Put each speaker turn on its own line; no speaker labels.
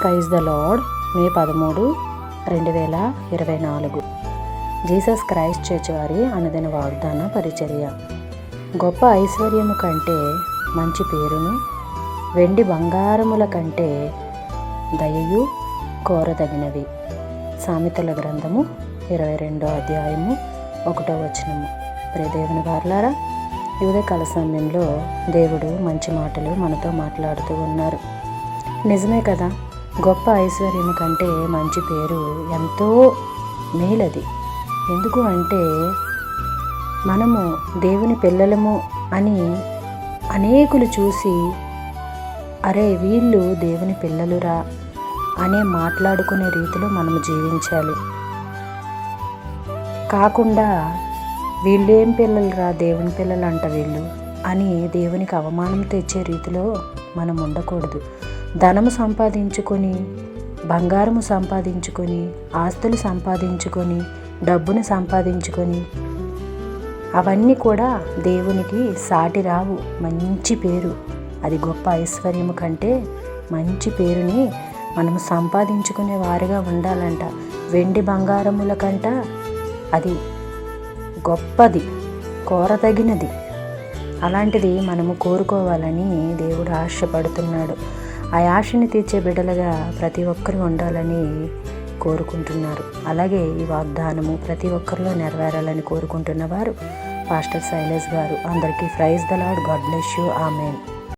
Praise the lord మే పదమూడు రెండు వేల ఇరవై నాలుగు. జీసస్ క్రైస్ట్ చర్చ్ వారి అనుదిన వాగ్దాన పరిచర్య. గొప్ప ఐశ్వర్యము కంటే మంచి పేరును వెండి బంగారముల కంటే దయయు కోరదగినవి. సామెతల గ్రంథము ఇరవై రెండో అధ్యాయము ఒకటో వచనము. ప్రియ దేవుని వార్లారా ఈ సమయంలో దేవుడు మంచి మాటలు మనతో మాట్లాడుతూ ఉన్నారు. నిజమే కదా? గొప్ప ఐశ్వర్యం కంటే మంచి పేరు ఎంతో మేలది. ఎందుకు అంటే మనము దేవుని పిల్లలము అని అనేకులు చూసి అరే వీళ్ళు దేవుని పిల్లలురా అనే మాట్లాడుకునే రీతిలో మనము జీవించాలి. కాకుండా వీళ్ళేం పిల్లలురా దేవుని పిల్లలు అంట వీళ్ళు అని దేవునికి అవమానం తెచ్చే రీతిలో మనం ఉండకూడదు. ధనము సంపాదించుకొని బంగారము సంపాదించుకొని ఆస్తులు సంపాదించుకొని డబ్బును సంపాదించుకొని అవన్నీ కూడా దేవునికి సాటి రావు. మంచి పేరు. అది గొప్ప ఐశ్వర్యము కంటే మంచి పేరుని మనము సంపాదించుకునే వారిగా ఉండాలంట. వెండి బంగారముల కంట అది గొప్పది కోరతగినది అలాంటిది మనము కోరుకోవాలని దేవుడు ఆశపడుతున్నాడు. ఆ ఆశని తీర్చే బిడ్డలుగా ప్రతి ఒక్కరూ ఉండాలని కోరుకుంటున్నారు. అలాగే ఈ వాగ్దానము ప్రతి ఒక్కరిలో నెరవేరాలని కోరుకుంటున్న వారు పాస్టర్ శైలేష్ గారు. అందరికీ praise the Lord God bless you. Amen.